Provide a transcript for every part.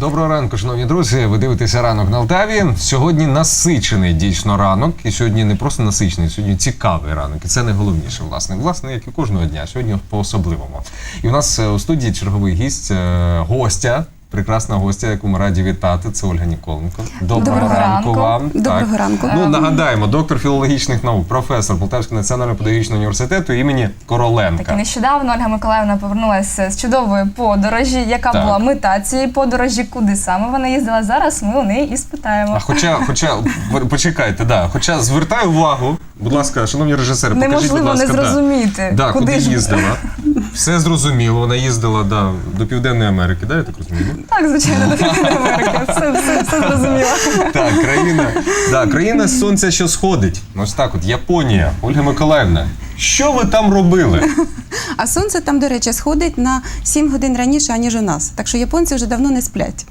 Доброго ранку, шановні друзі. Ви дивитеся ранок на Алтаві. Сьогодні насичений дійсно ранок. І сьогодні не просто насичений, сьогодні цікавий ранок. І це найголовніше, власне. Власне, як і кожного дня, сьогодні по-особливому. І в нас е, у студії черговий гість, е, гостя. Прекрасна гостя, яку ми раді вітати. Це Ольга Ніколенко. Доброго, Доброго ранку ранку. вам. Доброго ранку. Ну нагадаємо, доктор філологічних наук, професор Полтавського національного педагогічного університету імені Короленка. Так і нещодавно Ольга Миколаївна повернулася з чудової подорожі. Яка Так. була мета цієї подорожі? Куди саме вона їздила зараз? Ми у неї і спитаємо. А хоча, хоча почекайте, да. Хоча звертаю увагу, будь ласка, шановні режисери, покажіть, будь Неможливо ласка, не зрозуміти, Да. Да, куди куди, ж- їздила. Все зрозуміло. Вона їздила да, до Південної Америки, да, я так розумію? Так, звичайно, до Південної Америки. Все, все, все зрозуміло. Так, країна, да, країна сонця, що сходить. Ось так, от Японія, Ольга Миколаївна. Що ви там робили? А сонце там, до речі, сходить на 7 годин раніше, аніж у нас. Так що японці вже давно не сплять.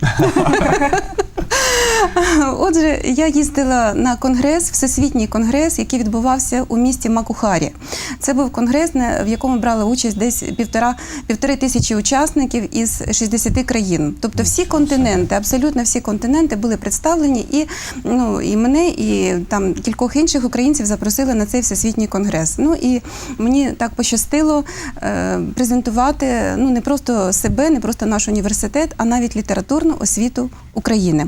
Отже, я їздила на конгрес, всесвітній конгрес, який відбувався у місті Макухарі. Це був конгрес, в якому брали участь десь півтора, півтори тисячі учасників із 60 країн. Тобто всі континенти, абсолютно всі континенти були представлені, і, ну, і мене, і там кількох інших українців запросили на цей всесвітній конгрес. Ну і мені так пощастило е, презентувати ну не просто себе, не просто наш університет, а навіть літературну освіту України.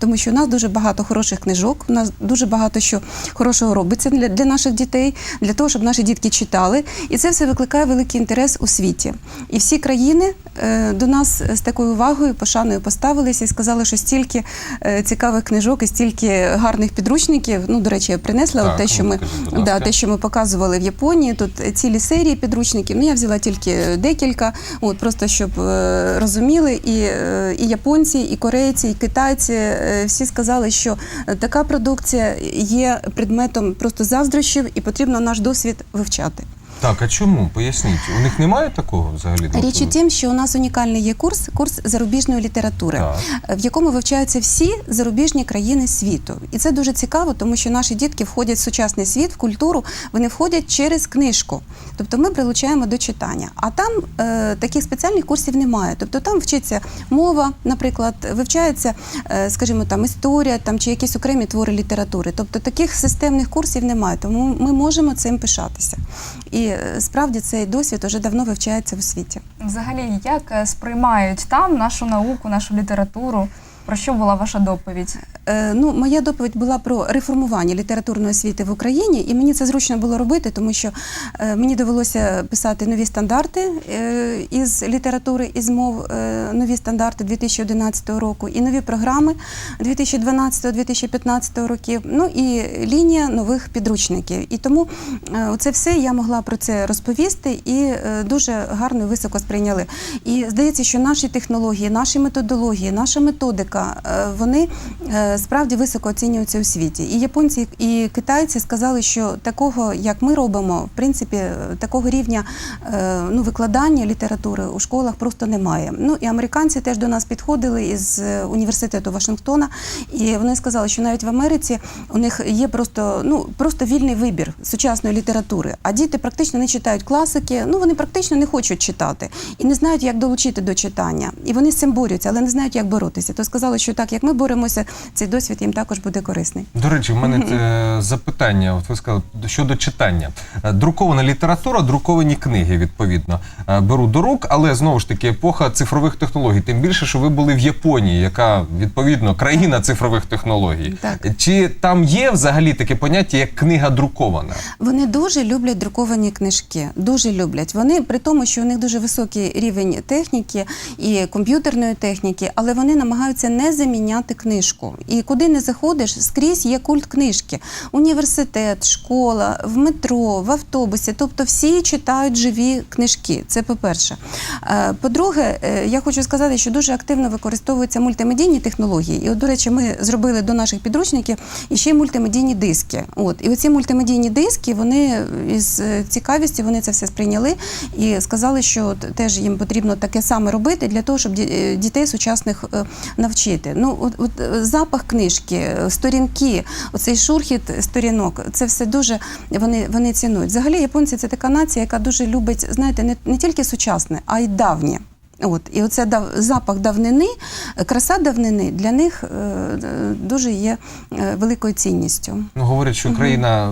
Тому що у нас дуже багато хороших книжок, у нас дуже багато що хорошого робиться для, для наших дітей, для того, щоб наші дітки читали. І це все викликає великий інтерес у світі. І всі країни е, до нас з такою увагою, пошаною поставилися і сказали, що стільки е, цікавих книжок і стільки гарних підручників. Ну, до речі, я принесла Так, от те, що ну, ми покажіть, да, те, що ми показували в Японії. Тут цілі серії підручників. Ну я взяла тільки декілька, от просто щоб е, розуміли, і, е, і японці, і корейці, і китайці е, всі сказали, що е, така продукція є предметом просто заздрощів, і потрібно наш досвід вивчати. Так, а чому? Поясніть. У них немає такого взагалі? Річ у тім, що у нас унікальний є курс, курс зарубіжної літератури, Так. в якому вивчаються всі зарубіжні країни світу. І це дуже цікаво, тому що наші дітки входять в сучасний світ, в культуру, вони входять через книжку. Тобто ми прилучаємо до читання. А там е, таких спеціальних курсів немає. Тобто там вчиться мова, наприклад, вивчається, е, скажімо, там історія там, чи якісь окремі твори літератури. Тобто таких системних курсів немає, тому ми можемо цим пишатися. І е, справді цей досвід уже давно вивчається у світі. Взагалі, як е, сприймають там нашу науку, нашу літературу? Про що була ваша доповідь? Е, Ну, моя доповідь була про реформування літературної освіти в Україні, і мені це зручно було робити, тому що е, мені довелося писати нові стандарти е, із літератури, із мов, е, нові стандарти 2011 року, і нові програми 2012-2015 років. Ну і лінія нових підручників. І тому е, це все я могла про це розповісти і е, дуже гарно і високо сприйняли. І здається, що наші технології, наші методології, наша методика, е, вони е, справді високо оцінюються у світі. І японці, і китайці сказали, що такого, як ми робимо, в принципі, е, такого рівня ну, викладання літератури у школах просто немає. Ну і американці теж до нас підходили із університету Вашингтона, і вони сказали, що навіть в Америці у них є просто ну просто вільний вибір сучасної літератури. А діти практично не читають класики. Ну вони практично не хочуть читати і не знають, як долучити до читання. І вони з цим борються, але не знають, як боротися. То сказали, що так як ми боремося, цей досвід їм також буде корисний. До речі, в мене е, запитання. От ви сказали щодо читання. Е, Друкована література, друковані книги, відповідно, е, беру до рук, але знову ж таки епоха цифрових технологій. Тим більше, що ви були в Японії, яка відповідно країна цифрових технологій. Так. Чи там є взагалі таке поняття, як книга друкована? Вони дуже люблять друковані книжки. Дуже люблять. Вони при тому, що у них дуже високий рівень техніки і комп'ютерної техніки, але вони намагаються не заміняти книжку. І куди не заходиш, скрізь є культ книжки. Університет, школа, в метро, в автобусі. Тобто всі читають живі книжки. Це по-перше. Е, По-друге, е, я хочу сказати, що дуже активно використовуються мультимедійні технології. І, от, до речі, ми зробили до наших підручників і ще й мультимедійні диски. От і оці мультимедійні диски, вони із е, цікавістю вони це все сприйняли і сказали, що теж їм потрібно таке саме робити для того, щоб дітей сучасних е, навчити. Ну, от, от е, запах книжки, е, сторінки, оцей шурхіт сторінок, це все дуже вони, вони цінують. Взагалі, японці це така нація, яка дуже любить, знаєте, не, не тільки сучасне, а й давнє. От і оце дав, запах давнини, е, краса давнини для них е, дуже є великою цінністю. Ну, говорять, що країна е,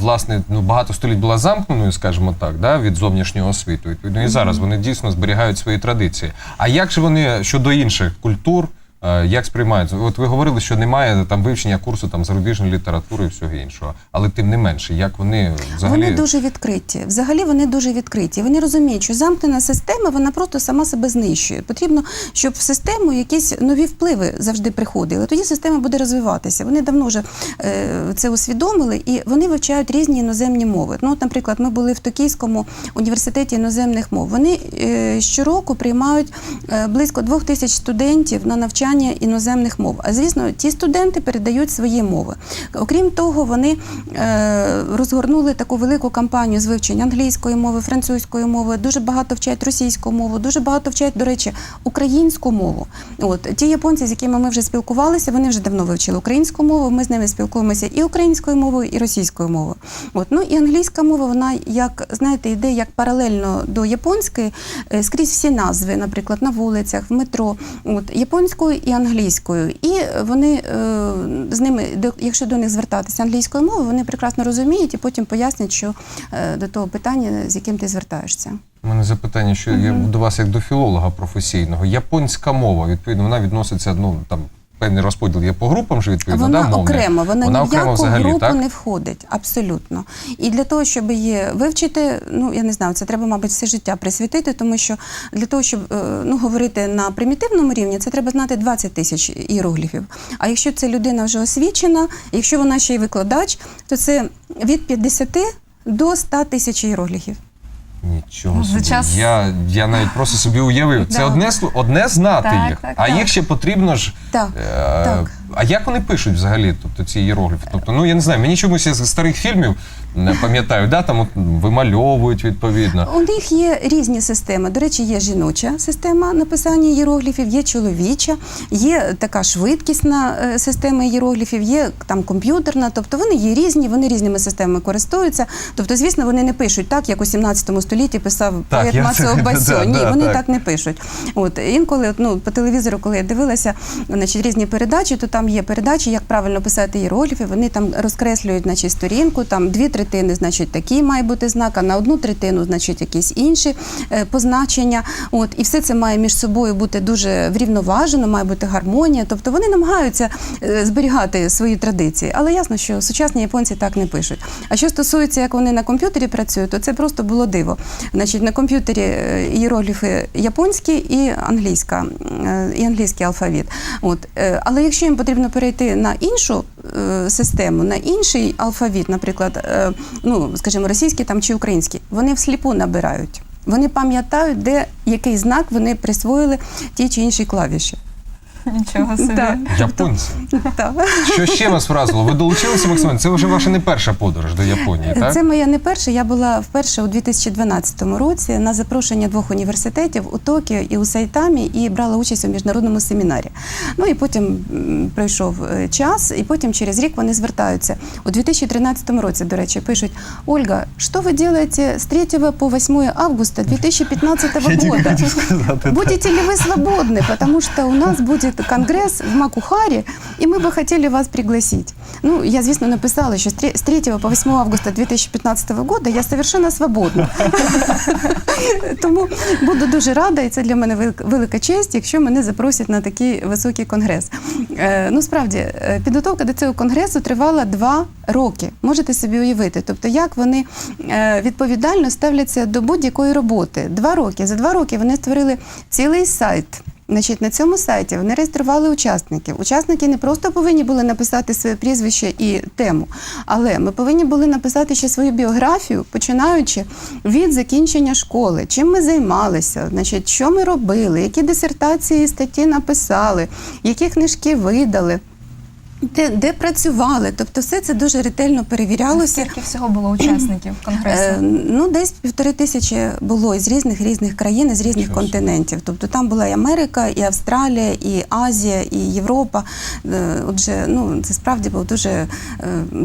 власне ну багато століть була замкненою, скажімо так, да, від зовнішнього світу. Відповідно, і зараз вони дійсно зберігають свої традиції. А як же вони щодо інших культур? Е, Як сприймаються? От ви говорили, що немає там вивчення курсу там зарубіжної літератури і всього іншого, але тим не менше, як вони взагалі Вони дуже відкриті. Взагалі вони дуже відкриті. Вони розуміють, що замкнена система вона просто сама себе знищує. Потрібно, щоб в систему якісь нові впливи завжди приходили. Тоді система буде розвиватися. Вони давно вже е, це усвідомили і вони вивчають різні іноземні мови. Ну, от, наприклад, ми були в Токійському університеті іноземних мов. Вони е, щороку приймають е, близько двох тисяч студентів на навчання іноземних мов. А звісно, ті студенти передають свої мови. Окрім того, вони е, розгорнули таку велику кампанію з вивчення англійської мови, французької мови. Дуже багато вчать російську мову, дуже багато вчать, до речі, українську мову. От ті японці, з якими ми вже спілкувалися, вони вже давно вивчили українську мову. Ми з ними спілкуємося і українською мовою, і російською мовою. От ну і англійська мова, вона як знаєте, йде як паралельно до японської е, скрізь всі назви, наприклад, на вулицях, в метро, от японською і англійською. І вони е, з ними, якщо до них звертатися англійською мовою, вони прекрасно розуміють і потім пояснять, що е, до того питання, з яким ти звертаєшся. У мене запитання, що я до вас як до філолога професійного. Японська мова, відповідно, вона відноситься, ну там певний розподіл є по групам, же відповідно, Вона да, мовний? окремо, вона, вона ні в яку взагалі, групу так? не входить, абсолютно. І для того, щоб її вивчити, ну я не знаю, це треба, мабуть, все життя присвятити, тому що для того, щоб е, ну, говорити на примітивному рівні, це треба знати 20 тисяч іерогліфів. А якщо це людина вже освічена, якщо вона ще й викладач, то це від 50 до 100 тисяч іерогліфів. Нічого За собі. час- Я, я навіть просто собі уявив. Це Да. одне сло- одне знати Так, їх, так, а так. їх ще потрібно ж. Так, е, так. А як вони пишуть взагалі, тобто ці іерогліфи? Тобто, ну я не знаю, мені чомусь з старих фільмів не пам'ятаю, да, там от вимальовують відповідно. У них є різні системи. До речі, є жіноча система написання іерогліфів, є чоловіча, є така швидкісна е, система іерогліфів, є там комп'ютерна. Тобто вони є різні, вони різними системами користуються. Тобто, звісно, вони не пишуть так, як у 17 столітті писав поет я Басьо. да, Ні, да, вони так. так. не пишуть. От інколи, ну по телевізору, коли я дивилася, значить різні передачі, то там є передачі, як правильно писати іерогліфи. Вони там розкреслюють, значить, сторінку, там дві третини, значить, такий має бути знак, а на одну третину, значить, якісь інші е, позначення. От і все це має між собою бути дуже врівноважено, має бути гармонія. Тобто вони намагаються е, зберігати свої традиції. Але ясно, що сучасні японці так не пишуть. А що стосується, як вони на комп'ютері працюють, то це просто було диво. Значить, на комп'ютері е, іерогліфи японські і англійська, і англійський алфавіт. От. Але якщо їм потрібно перейти на іншу е, систему, на інший алфавіт, наприклад, е, ну, скажімо, російський там чи український, вони всліпу набирають. Вони пам'ятають, де який знак вони присвоїли ті чи інші клавіші. Нічого собі. Так. Японці. Так. Що ще вас вразило? Ви долучилися, Максим? Це вже ваша не перша подорож до Японії, так? Це моя не перша. Я була вперше у 2012 році на запрошення двох університетів у Токіо і у Сайтамі і брала участь у міжнародному семінарі. Ну і потім пройшов е, час, і потім через рік вони звертаються. У 2013 році, до речі, пишуть: Ольга, що ви робите з 3 по 8 августа 2015 года? сказати. Будете ли вы свободны? Потому что у нас будет конгресс в Макухаре, и мы бы хотели вас пригласить. Ну, я, звісно, написала, що з 3 по 8 августа 2015 года я совершенно свободна. Тому буду дуже рада, і це для мене велика- велика честь, якщо мене запросять на такий високий конгрес. Е, Ну, справді, е, підготовка до цього конгресу тривала два роки. Можете собі уявити. Тобто, як вони е, відповідально ставляться до будь-якої роботи. Два роки. За два роки вони створили цілий сайт. Значить, на цьому сайті вони реєстрували учасників. Учасники не просто повинні були написати своє прізвище і тему, але ми повинні були написати ще свою біографію, починаючи від закінчення школи, чим ми займалися, значить, що ми робили, які дисертації і статті написали, які книжки видали. Де, де працювали. Тобто все це дуже ретельно перевірялося. Скільки всього було учасників конгресу? Е, Ну, десь півтори тисячі було із різних різних країн, із різних Нічого континентів. Тобто там була і Америка, і Австралія, і Азія, і Європа. Е, Отже, ну це справді був дуже е,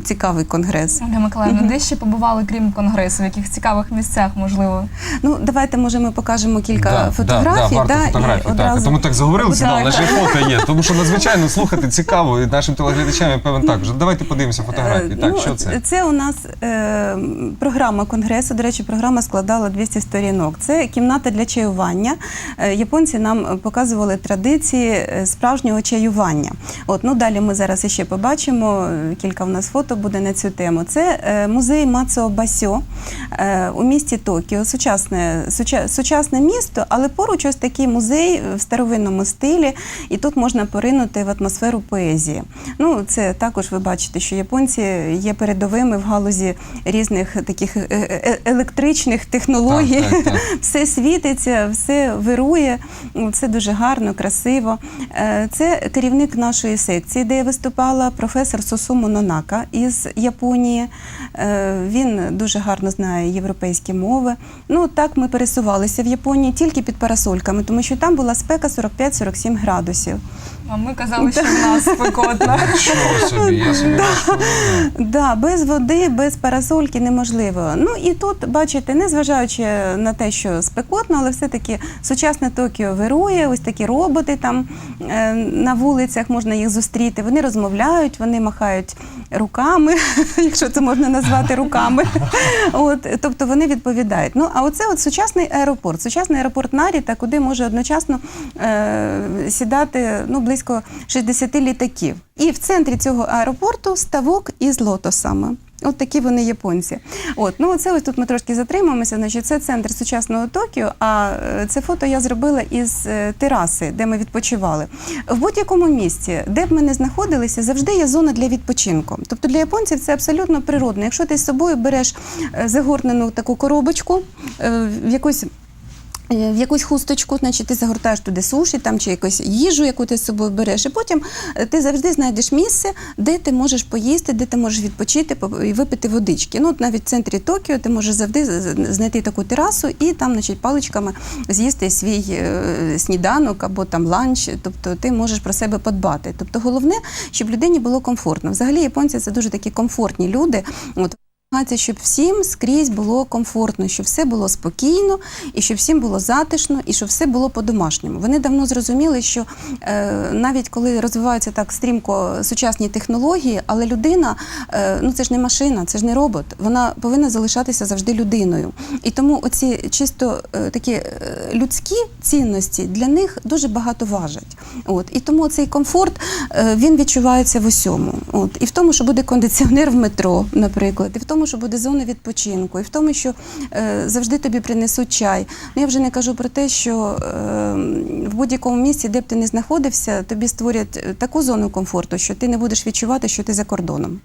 цікавий конгрес. Ольга Миколаївна, де ще побували крім конгресу? В яких цікавих місцях, можливо? Ну, давайте, може, ми покажемо кілька Да, фотографій. Да, да, варто і так. одразу- Тому так заговорилися, да, Так. у нас же фото є. Тому що надзвичайно слухати цікаво, і нашим телеглядачам, я певен, також. Давайте подивимося фотографії. Е, Так, ну, що це? Це у нас е, програма конгресу. До речі, програма складала 200 сторінок. Це кімната для чаювання. Е, японці нам показували традиції е, справжнього чаювання. От ну далі ми зараз іще побачимо. Кілька в нас фото буде на цю тему. Це музей Мацо Басьо у місті Токіо. Сучасне, сучасне місто, але поруч ось такий музей в старовинному стилі, і тут можна поринути в атмосферу поезії. Ну, це також ви бачите, що японці є передовими в галузі різних таких е, е, електричних технологій. Так, так, так. Все світиться, все вирує, все дуже гарно, красиво. Е, Це керівник нашої секції, де я виступала, професор Сосуму Монака із Японії. Е, Він дуже гарно знає європейські мови. Ну так ми пересувалися в Японії тільки під парасольками, тому що там була спека 45-47 градусів. А ми казали, що в нас спекотно. Що собі, я собі важко. Да, без води, без парасольки неможливо. Ну і тут, бачите, незважаючи на те, що спекотно, але все-таки сучасне Токіо вирує, ось такі роботи там е, на вулицях можна їх зустріти. Вони розмовляють, вони махають руками, якщо це можна назвати руками. От, тобто вони відповідають. Ну, а оце от сучасний аеропорт, сучасний аеропорт Наріта, куди може одночасно е, сідати ну, близько 60 літаків. І в центрі цього аеропорту ставок із лотосами. От такі вони японці. От ну це ось тут ми трошки затримаємося. Значить, це центр сучасного Токіо. А е, це фото я зробила із е, тераси, де ми відпочивали. В будь-якому місці, де б ми не знаходилися, завжди є зона для відпочинку. Тобто для японців це абсолютно природно. Якщо ти з собою береш е, загорнену таку коробочку в якусь В якусь хусточку, значить, ти загортаєш туди суші там чи якусь їжу, яку ти з собою береш, і потім е, ти завжди знайдеш місце, де ти можеш поїсти, де ти можеш відпочити і випити водички. Ну, от навіть в центрі Токіо ти можеш завжди знайти таку терасу і там, значить, паличками з'їсти свій е, сніданок або там ланч. Тобто ти можеш про себе подбати. Тобто головне, щоб людині було комфортно. Взагалі японці це дуже такі комфортні люди. От щоб всім скрізь було комфортно, щоб все було спокійно, і щоб всім було затишно, і щоб все було по-домашньому. Вони давно зрозуміли, що е, навіть коли розвиваються так стрімко сучасні технології, але людина е, ну це ж не машина, це ж не робот. Вона повинна залишатися завжди людиною. І тому оці чисто е, такі е, людські цінності для них дуже багато важать. От і тому цей комфорт е, він відчувається в усьому. От і в тому, що буде кондиціонер в метро, наприклад, і в тому, що буде зона відпочинку, і в тому, що е, завжди тобі принесуть чай. Ну я вже не кажу про те, що е, в будь-якому місці, де б ти не знаходився, тобі створять е, таку зону комфорту, що ти не будеш відчувати, що ти за кордоном.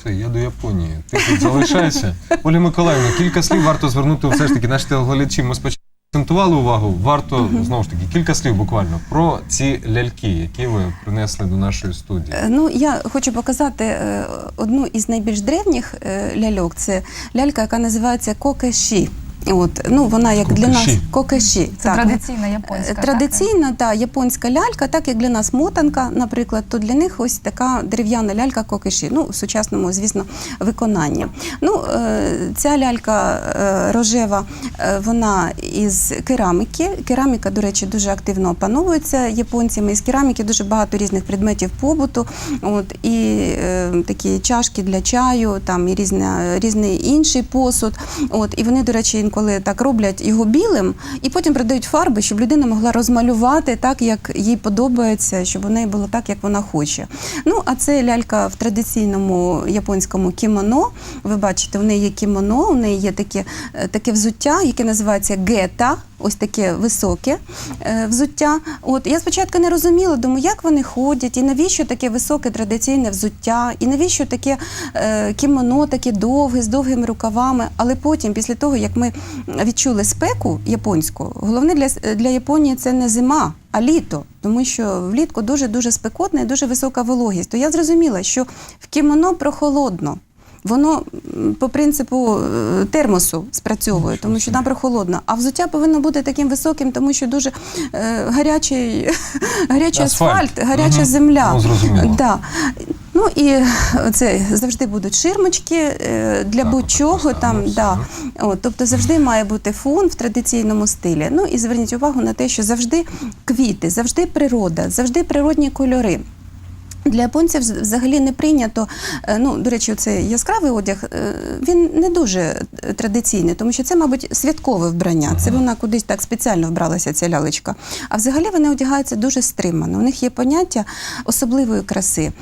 Все, я до Японії. Ти тут залишайся. Оля Миколаївна, кілька слів варто звернути все ж таки наші телеглядачі. Ми спочатку акцентували увагу. Варто знову ж таки кілька слів буквально про ці ляльки, які ви принесли до нашої студії. Е, Ну, я хочу показати е, одну із найбільш древніх е, ляльок. Це лялька, яка називається кокеші. От, ну, вона як для нас Кокеші. кокеші. Це так. традиційна японська. Е, так? Та японська лялька, так як для нас мотанка, наприклад, то для них ось така дерев'яна лялька кокиші, ну в сучасному, звісно, виконанні. Ну, е, ця лялька е, рожева, вона із кераміки. Кераміка, до речі, дуже активно опановується японцями. Із кераміки дуже багато різних предметів побуту. От і е, такі чашки для чаю, там і різна, різний інший посуд. От і вони, до речі, інколи так роблять його білим, і потім продають фарби, щоб людина могла розмалювати так, як їй подобається, щоб у неї було так, як вона хоче. Ну, а це лялька в традиційному японському кімоно. Ви бачите, в неї є кімоно, у неї є таке, таке взуття, яке називається гета. Ось таке високе е, взуття. От я спочатку не розуміла, думаю, як вони ходять, і навіщо таке високе традиційне взуття, і навіщо таке е, кімоно, таке довге з довгими рукавами. Але потім, після того, як ми відчули спеку японську, головне для, для Японії це не зима. А літо, тому що влітку дуже дуже спекотна і дуже висока вологість. То я зрозуміла, що в кімоно прохолодно. Воно по принципу е, термосу спрацьовує, тому що там прохолодно. А взуття повинно бути таким високим, тому що дуже е, гарячий, гарячий Асфальт. асфальт, гаряча земля. Ну. Да. Ну і це завжди будуть ширмочки е, для будь-чого там. Да. От, тобто завжди має бути фон в традиційному стилі. Ну і зверніть увагу на те, що завжди квіти, завжди природа, завжди природні кольори. Для японців взагалі не прийнято. е, Ну, до речі, цей яскравий одяг е, він не дуже е, традиційний, тому що це, мабуть, святкове вбрання. Це вона кудись так спеціально вбралася, ця лялечка. А взагалі вони одягаються дуже стримано. У них є поняття особливої краси.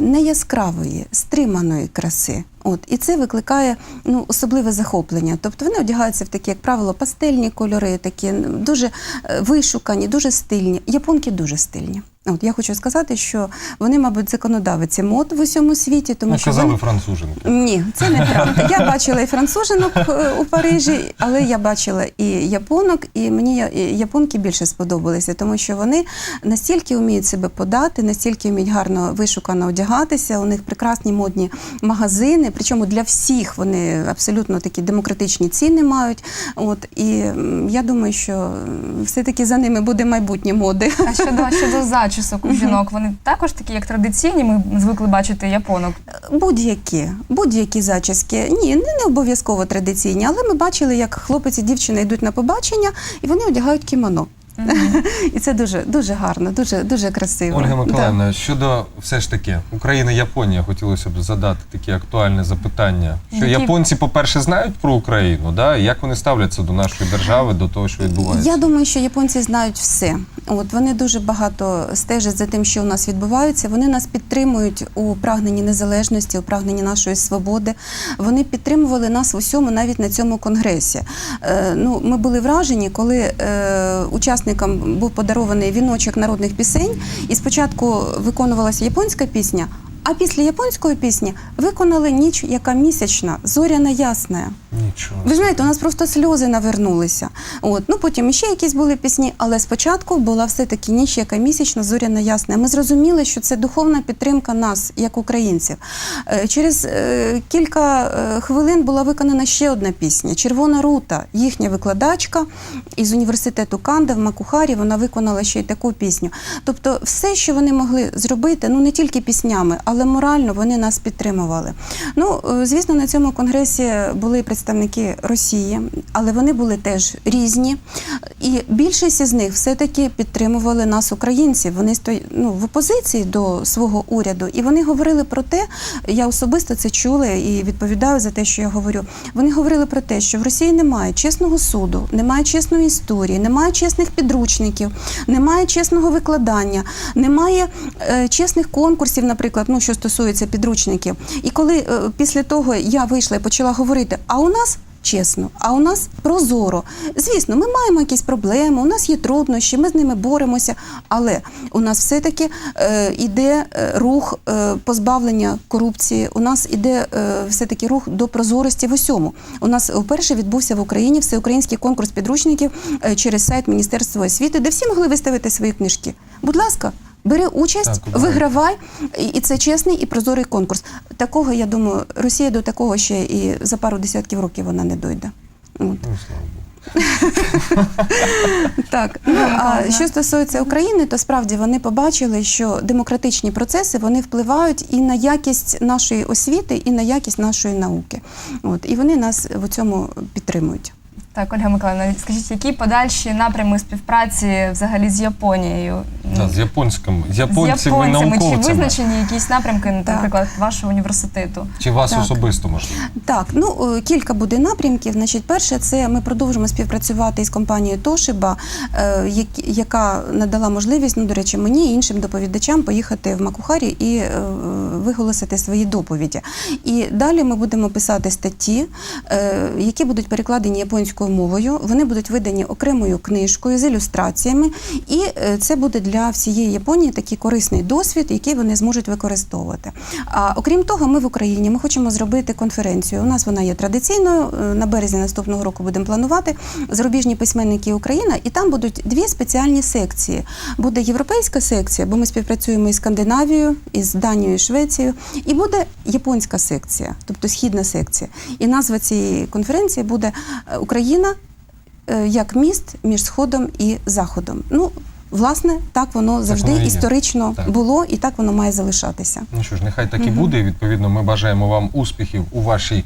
Не яскравої, стриманої краси. От і це викликає ну особливе захоплення. Тобто вони одягаються в такі, як правило, пастельні кольори, такі дуже е, вишукані, дуже стильні. Японки дуже стильні. От я хочу сказати, що вони, мабуть, законодавиці мод в усьому світі, тому Ну, що казали вони... француженки. Ні, це не правда. Я бачила і францужинок е, у Парижі, але я бачила і японок, і мені японки більше сподобалися, тому що вони настільки вміють себе подати, настільки вміють гарно вишукано одягатися. У них прекрасні модні магазини, причому для всіх вони абсолютно такі демократичні ціни мають. От і я думаю, що все-таки за ними буде майбутнє моди. А щодо, щодо зачісок у жінок, вони також такі, як традиційні, ми звикли бачити японок. Будь-які, будь-які зачіски. Ні, не, не обов'язково традиційні, але ми бачили, як хлопець і дівчина йдуть на побачення, і вони одягають кімоно. І це дуже, дуже гарно, дуже, дуже красиво. Ольга Да. Миколаївна, щодо все ж таки Україна, Японія, хотілося б задати таке актуальне запитання. Що Які- японці, по-перше, знають про Україну, да? і як вони ставляться до нашої держави, до того, що відбувається? Я думаю, що японці знають все. От вони дуже багато стежать за тим, що у нас відбувається. Вони нас підтримують у прагненні незалежності, у прагненні нашої свободи. Вони підтримували нас в усьому, навіть на цьому конгресі. Е, ну, ми були вражені, коли е, учасникам був подарований віночок народних пісень, і спочатку виконувалася японська пісня. А після японської пісні виконали ніч, яка місячна, зоряна ясна. Нічого. Ви знаєте, у нас просто сльози навернулися. От ну потім ще якісь були пісні, але спочатку була все таки ніч, яка місячна, зоряна ясна. Ми зрозуміли, що це духовна підтримка нас, як українців. Е, Через е, кілька е, хвилин була виконана ще одна пісня Червона рута, їхня викладачка із університету Канда в Макухарі. Вона виконала ще й таку пісню. Тобто, все, що вони могли зробити, ну не тільки піснями, але морально вони нас підтримували. Ну, звісно, на цьому конгресі були і представники Росії, але вони були теж різні. І більшість із них все-таки підтримували нас, українців. Вони стої, ну, в опозиції до свого уряду, і вони говорили про те, я особисто це чула і відповідаю за те, що я говорю. Вони говорили про те, що в Росії немає чесного суду, немає чесної історії, немає чесних підручників, немає чесного викладання, немає е, чесних конкурсів, наприклад, ну що стосується підручників. І коли е, після того я вийшла і почала говорити, а у нас. Чесно, а у нас прозоро. Звісно, ми маємо якісь проблеми, у нас є труднощі, ми з ними боремося. Але у нас все-таки е, іде е, рух е, позбавлення корупції. У нас іде е, все-таки рух до прозорості в усьому. У нас вперше відбувся в Україні всеукраїнський конкурс підручників е, через сайт Міністерства освіти, де всі могли виставити свої книжки. Будь ласка. Бери участь, Так, вигравай, і і це чесний і прозорий конкурс. Такого, я думаю, Росія до такого ще і за пару десятків років вона не дойде. От. Ну. Так, ну а що стосується України, то справді вони побачили, що демократичні процеси вони впливають і на якість нашої освіти, і на якість нашої науки. От і вони нас в цьому підтримують. Так, Ольга Миколаївна, скажіть, які подальші напрями співпраці взагалі з Японією? Да, з японським, з з японцями, японцями. Чи науковцями. визначені якісь напрямки, Так. наприклад, вашого університету? Чи вас Так. особисто можливо? Так, ну е, кілька буде напрямків. Значить, перше, це ми продовжимо співпрацювати із компанією Тошиба, е, яка надала можливість, ну до речі, мені і іншим доповідачам поїхати в Макухарі і е, виголосити свої доповіді. І далі ми будемо писати статті, які будуть перекладені японською мовою. Вони будуть видані окремою книжкою з ілюстраціями, і е, це буде для всієї Японії такий корисний досвід, який вони зможуть використовувати. А окрім того, ми в Україні ми хочемо зробити конференцію. У нас вона є традиційною. е, На березні наступного року будемо планувати зарубіжні письменники Україна, і там будуть дві спеціальні секції. Буде європейська секція, бо ми співпрацюємо із Скандинавією, із Данією, Швецією, і буде японська секція, тобто східна секція. І назва цієї конференції буде е, Україна е, як міст між сходом і заходом. Ну, власне, так воно завжди воно історично Так. було, і так воно має залишатися. Ну що ж, нехай так і буде. І відповідно, ми бажаємо вам успіхів у вашій.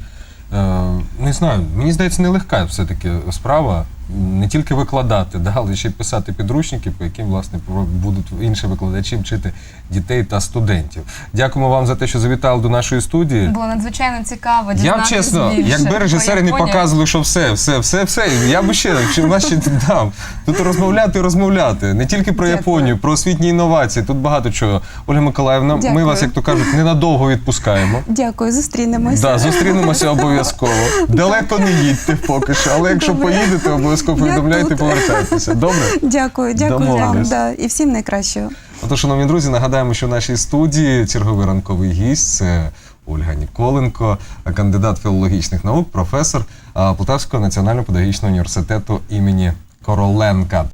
Е, не знаю, мені здається, нелегка все-таки справа. Не тільки викладати, да, але ще й писати підручники, по яким власне будуть інші викладачі вчити дітей та студентів. Дякуємо вам за те, що завітали до нашої студії. Було надзвичайно цікаво Я б чесно, більше якби режисери не показували, що все, все, все, все, я б ще нас ще дам. Тут розмовляти і розмовляти. Не тільки про Дякую. Японію, про освітні інновації. Тут багато чого. Ольга Миколаївна, ми вас, як то кажуть, ненадовго відпускаємо. Дякую, зустрінемося. Да, зустрінемося обов'язково. Далеко не їдьте поки що, але якщо Добре. поїдете, обов'язково Я повідомляйте, повертайтеся. Добре? Дякую, дякую вам. Да, і всім найкращого. Отож, шановні друзі, нагадаємо, що в нашій студії черговий ранковий гість це Ольга Ніколенко, кандидат філологічних наук, професор Полтавського національного педагогічного університету імені Короленка.